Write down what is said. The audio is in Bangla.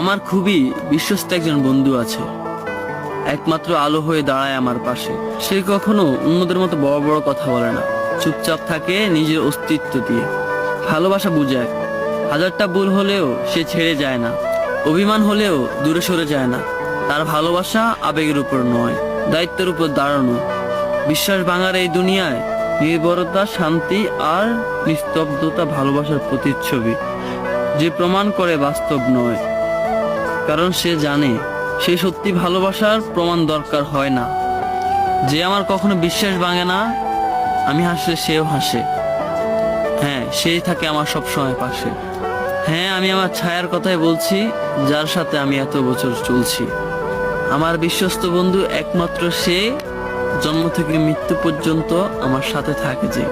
আমার খুবই বিশ্বস্ত একজন বন্ধু আছে। একমাত্র আলো হয়ে দাঁড়ায় আমার পাশে। সে কখনো অন্যদের মতো বড় বড় কথা বলে না। চুপচাপ থাকে নিজের অস্তিত্ব দিয়ে। ভালোবাসা বুঝায়। হাজারটা ভুল হলেও সে ছেড়ে যায় না। অভিমান হলেও দূরে সরে যায় না। তার ভালোবাসা আবেগের উপর নয়, দায়িত্বের উপর দাঁড়ানো। বিশ্বাস ভাঙার এই দুনিয়ায় নির্ভরতা, শান্তি আর নিস্তব্ধতা ভালোবাসার প্রতিচ্ছবি। যে প্রমাণ করে বাস্তব নয়। কারণ সে জানে, সে সত্যি ভালোবাসার প্রমাণ দরকার হয় না। যে আমার কখনো বিশ্বাস ভাঙে না, আমি হাসলে সেও হাসে। হ্যাঁ সেই থাকে আমার সব সময় পাশে। হ্যাঁ আমি আমার ছায়ার কথাই বলছি, যার সাথে আমি এত বছর চলছি। আমার বিশ্বস্ত বন্ধু একমাত্র সে, জন্ম থেকে মৃত্যু পর্যন্ত আমার সাথে থাকে যে।